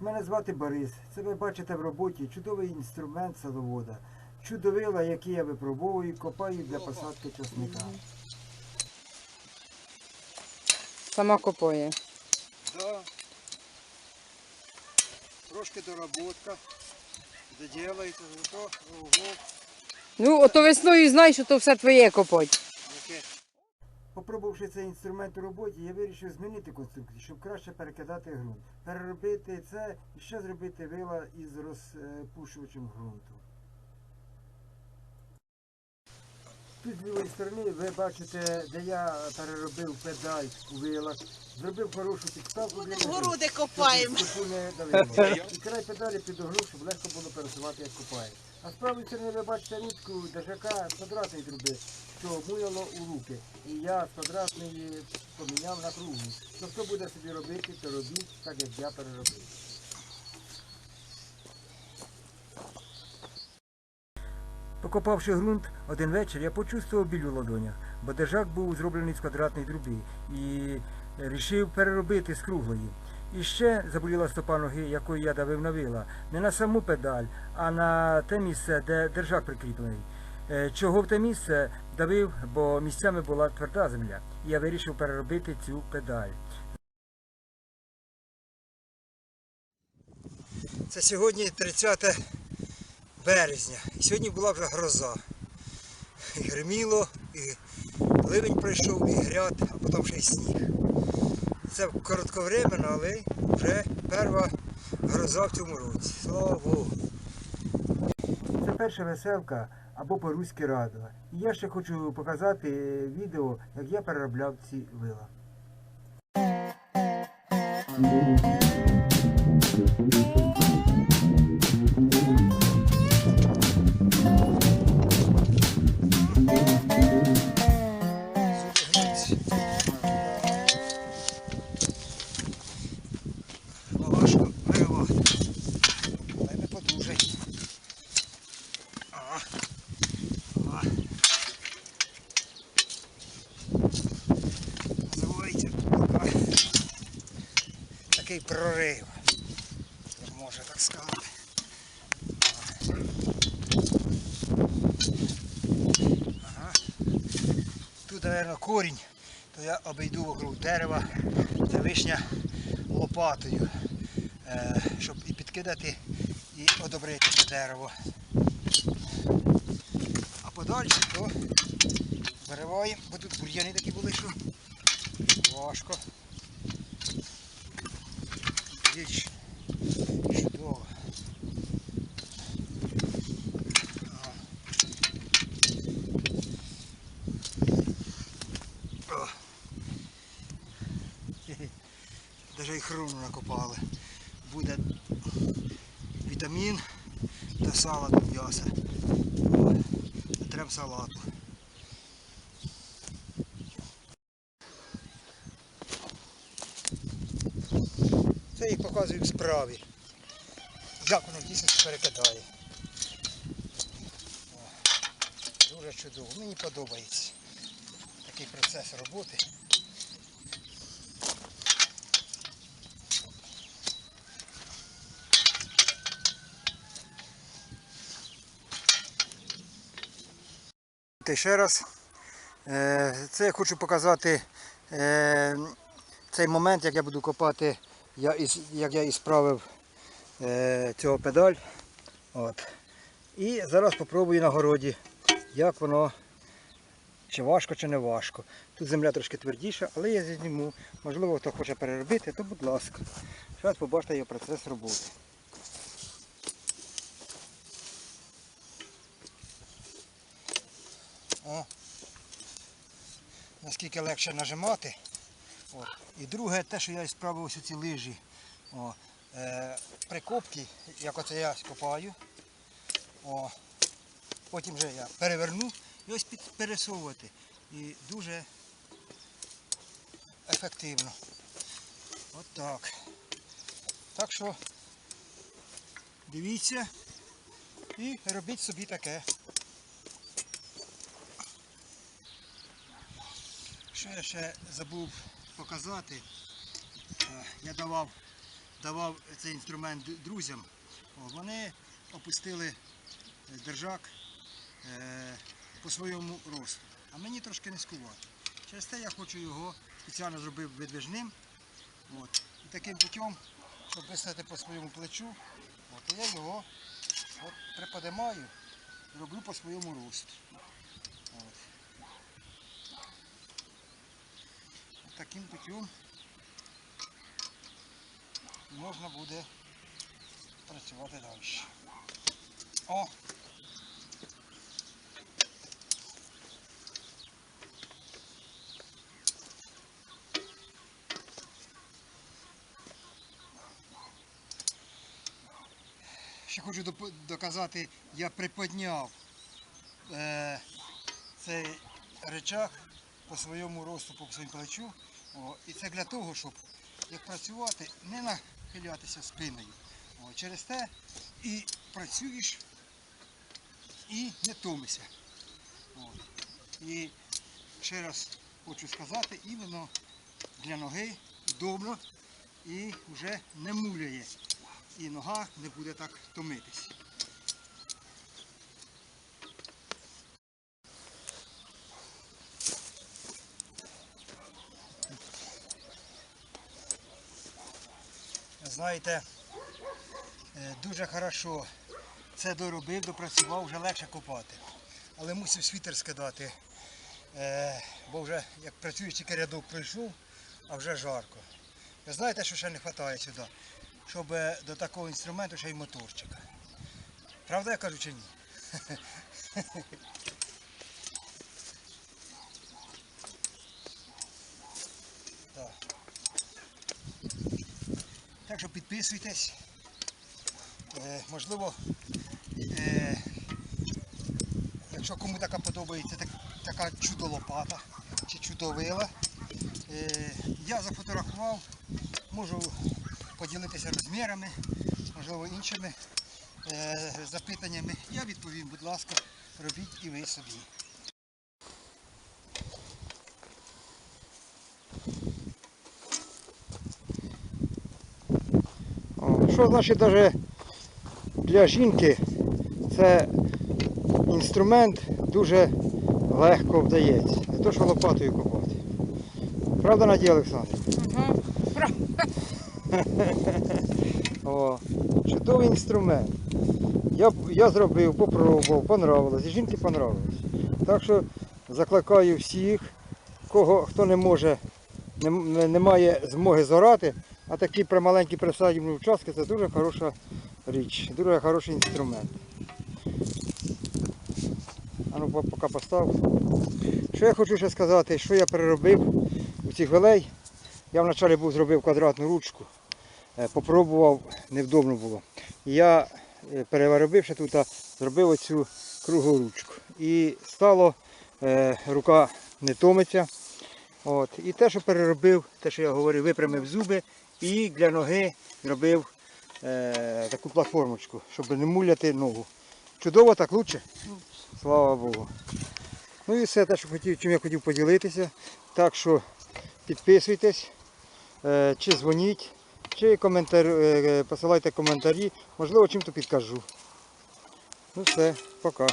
Мене звати Борис. Це ви бачите в роботі чудовий інструмент садовода. Чудовила, який я випробовую, копаю для посадки часника. Сама копає. Да. Трошки доработка. Доділається, то ого, Ну, ото весною знаєш, що то все твоє копать. яке. Попробувавши цей інструмент у роботі, я вирішив змінити конструкцію, щоб краще перекидати ґрунт. Переробити це і ще зробити вила із розпушувачем ґрунту. Тут з лівої сторони ви бачите, де я переробив педаль у вилах, зробив хорошу підставку для Городи копаємо. І край педалі під підогнув, щоб легко було пересувати, як копає. А з правої сторони ви бачите ручку держака з квадратної труби, що муяло у руки. І я з квадратної поміняв на кругу. То хто буде собі робити, то робіть, так як я переробив. Покопавши ґрунт один вечір, я почувствував біль у ладонях, бо держак був зроблений з квадратної труби і вирішив переробити з круглої. І ще заболіла стопа ноги, якою я давив на вила, не на саму педаль, а на те місце, де держак прикріплений. Е, Чого в те місце давив, бо місцями була тверда земля. І я вирішив переробити цю педаль. Це сьогодні 30 березня. І сьогодні була вже гроза. І гриміло, і ливень пройшов, і гряд, а потім ще й сніг. Це коротковременно, але вже перша гроза в цьому році. Слава Богу. Це перша веселка або по-руськи радова. І я ще хочу показати відео, як я переробляв ці вила. Важко такий прорив. як Можна так сказати. Ага. Тут, мабуть, корінь, то я обійду вокруг дерева, це вишня лопатою, е, щоб і підкидати, і одобрити це дерево. А подальше то вириваємо, бо тут бур'яни такі були, що важко. Річ чудово. О. О. Хе-хе. Хруну накопали. Буде вітамін та сало до м'яса. Треба салату. Це їх показую в справі. Як воно дійсно перекидає. Дуже чудово. Мені подобається такий процес роботи. Ще раз. Е, Це я хочу показати е, цей момент, як я буду копати, як я і справив е, цього педаль. От. І зараз спробую на городі, як воно, чи важко, чи не важко. Тут земля трошки твердіша, але я зніму. Можливо, хто хоче переробити, то будь ласка. Зараз побачите його процес роботи. О, наскільки легше нажимати. От. І друге, те, що я справив ось ці лижі. О, е, прикопки, як оце я копаю. О, потім вже я переверну і ось під, пересовувати. І дуже ефективно. От так. Так що дивіться і робіть собі таке. Що я ще забув показати, Е, я давав давав цей інструмент друзям, вони опустили е, держак е, по своєму росту. А мені трошки низькувати. Через те я хочу його спеціально зробив видвижним. От. І таким путем, щоб виставити по своєму плечу, от, я його от, приподимаю роблю по своєму росту. От. От таким путем можна буде працювати далі. О! Ще хочу доказати, я приподняв е, цей речах по своєму росту, по своєму плечу. О, і це для того, щоб як працювати, не нахилятися спиною. О, через те і працюєш і не томишся. І ще раз хочу сказати, іменно для ноги удобно і вже не муляє. І нога не буде так томитись. Знаєте, е, дуже хорошо це доробив, допрацював, вже легше копати. Але мусив світер скидати, е, бо вже як працюєш, тільки рядок пройшов, а вже жарко. Ви знаєте, що ще не вистачає сюди? Щоб е, до такого інструменту ще й моторчика. Правда я кажу чи ні? Так. Так що підписуйтесь. Е, можливо, е, якщо кому така подобається, так, така чудо-лопата чи чудовила. Е, я зафотографував, можу поділитися розмірами, можливо іншими е, запитаннями. Я відповім, будь ласка, робіть і ви собі. Що значить навіть для жінки це інструмент дуже легко вдається. Не то, що лопатою копати. Правда, Надія Олександрівна? О, чудовий інструмент. Я, я зробив, попробував, понравилось, і жінки понравилось. Так що закликаю всіх, кого хто не може, не, не має змоги зорати, а такі прималенькі присадібні участки це дуже хороша річ, дуже хороший інструмент. А ну поки постав. Що я хочу ще сказати, що я переробив у цих велей. Я вначалі був зробив квадратну ручку, е, попробував, невдобно було. Я е, переробивши тут, зробив оцю круглу ручку. І стало, е, рука не томиться. От. І те, що переробив, те, що я говорив, випрямив зуби і для ноги зробив е, таку платформочку, щоб не муляти ногу. Чудово, так лучше? Слава Богу. Ну і все те, що хотів, чим я хотів поділитися. Так що підписуйтесь, е, чи дзвоніть, чи коментар, е, посилайте коментарі. Можливо, чим-то підкажу. Ну все, пока.